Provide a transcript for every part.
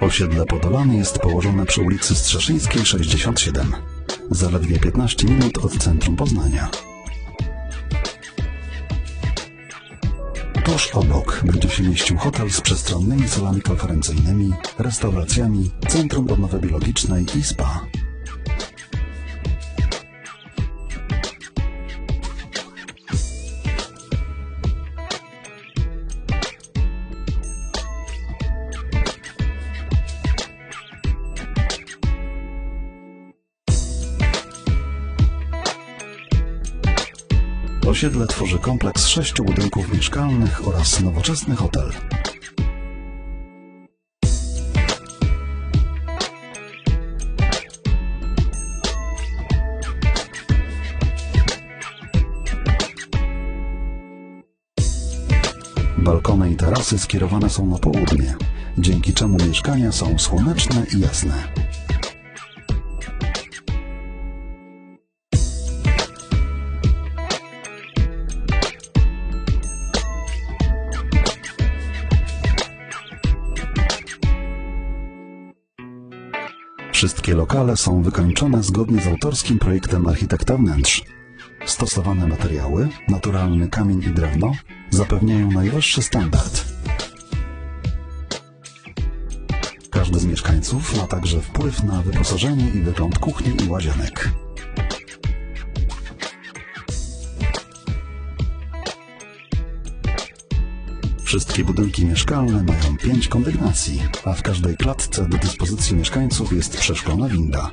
Osiedle Podolany jest położone przy ulicy Strzeszyńskiej 67, zaledwie 15 minut od centrum Poznania. Tuż obok będzie się mieścił hotel z przestronnymi salami konferencyjnymi, restauracjami, centrum odnowy biologicznej i spa. Osiedle tworzy kompleks sześciu budynków mieszkalnych oraz nowoczesny hotel. Balkony i tarasy skierowane są na południe, dzięki czemu mieszkania są słoneczne i jasne. Wszystkie lokale są wykończone zgodnie z autorskim projektem architekta wnętrz. Stosowane materiały, naturalny kamień i drewno, zapewniają najwyższy standard. Każdy z mieszkańców ma także wpływ na wyposażenie i wygląd kuchni i łazienek. Wszystkie budynki mieszkalne mają pięć kondygnacji, a w każdej klatce do dyspozycji mieszkańców jest przeszklona winda.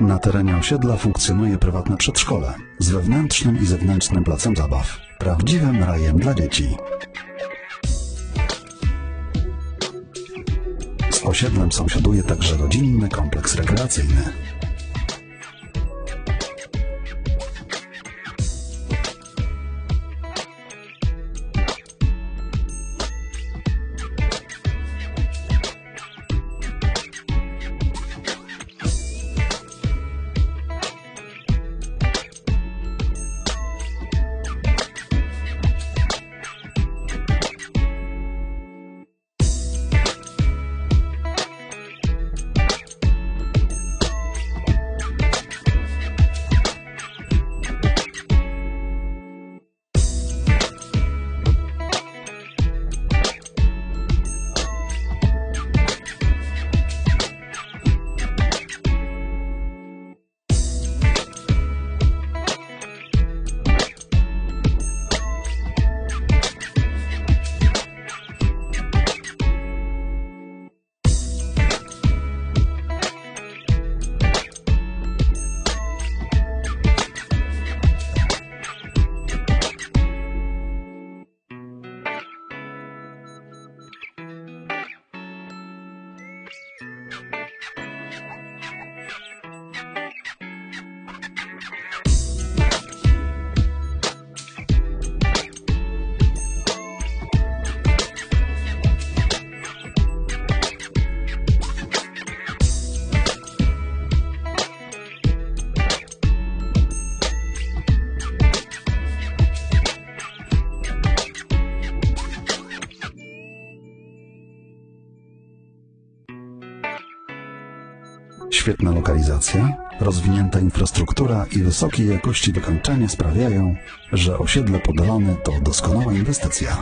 Na terenie osiedla funkcjonuje prywatne przedszkole z wewnętrznym i zewnętrznym placem zabaw. Prawdziwym rajem dla dzieci. Z osiedlem sąsiaduje także rodzinny kompleks rekreacyjny. Świetna lokalizacja, rozwinięta infrastruktura i wysokiej jakości wykończenie sprawiają, że osiedle Podolany to doskonała inwestycja.